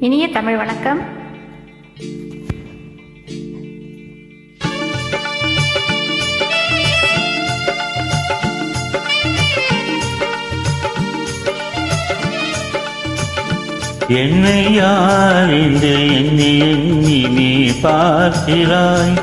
இனிய தமிழ் வணக்கம். என்னை யார் என்று எண்ணி எண்ணி நீ பார்க்கிறாய்.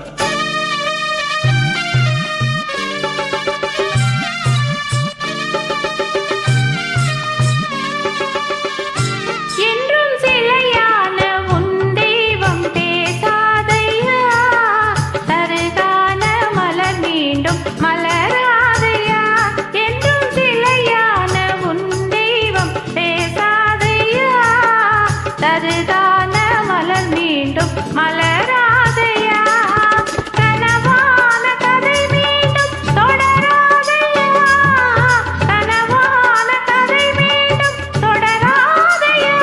மலர் மீண்டும் மலராதையா? கனவான கதை மீண்டும் தொடராதையா? கனவான கதை மீண்டும் தொடராதையா?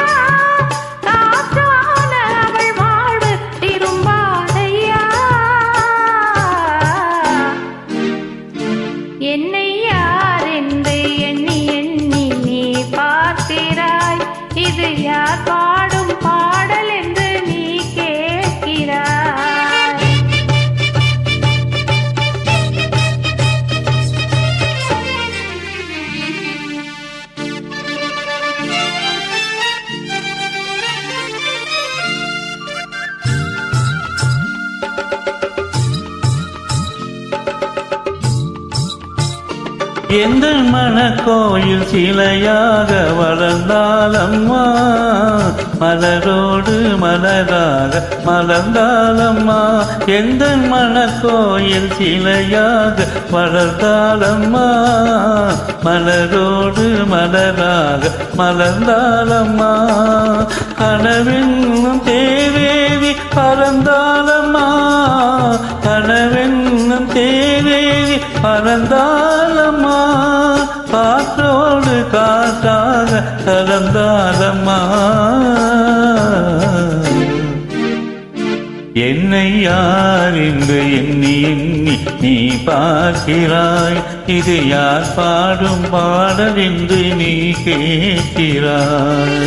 காற்றான அவள் வாழ்வு திரும்பாதையா? என்னை யார் என்று எண்ணி எண்ணி நீ பார்க்கிறாய். இது யார் எந்த மனக்கோயில் சிலையாக வளர்ந்தாலம்மா. மலரோடு மலராக மலர்ந்தாலம்மா. எந்த மனக்கோயில் சிலையாக வளர்ந்தாலம்மா. மலரோடு மலராக மலர்ந்தாலம்மா. கனவென்னும் தேவேவி பறந்தாலம்மா. கனவென்னும் தேவேவி அறந்தாலம்மா காற்றோடு காற்றாக கலந்தாலம்மா என்னை யார் என்று எண்ணி எண்ணி நீ பார்க்கிறாய். இது யார் பாடும் பாடல் என்று நீ கேட்கிறாய்.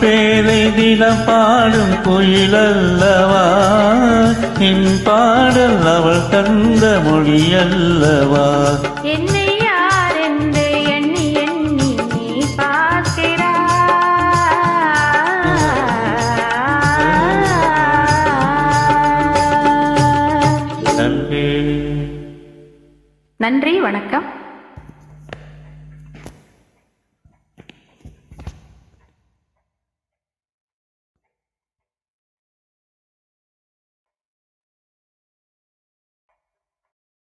பேரை தினம் பாடும் குயிலல்லவா என் பாடல் அவள் தந்த மொழி அல்லவா என்னை யார் என்று எண்ணி எண்ணி நீ பார்க்கிறாய். நன்றி. நன்றி வணக்கம்.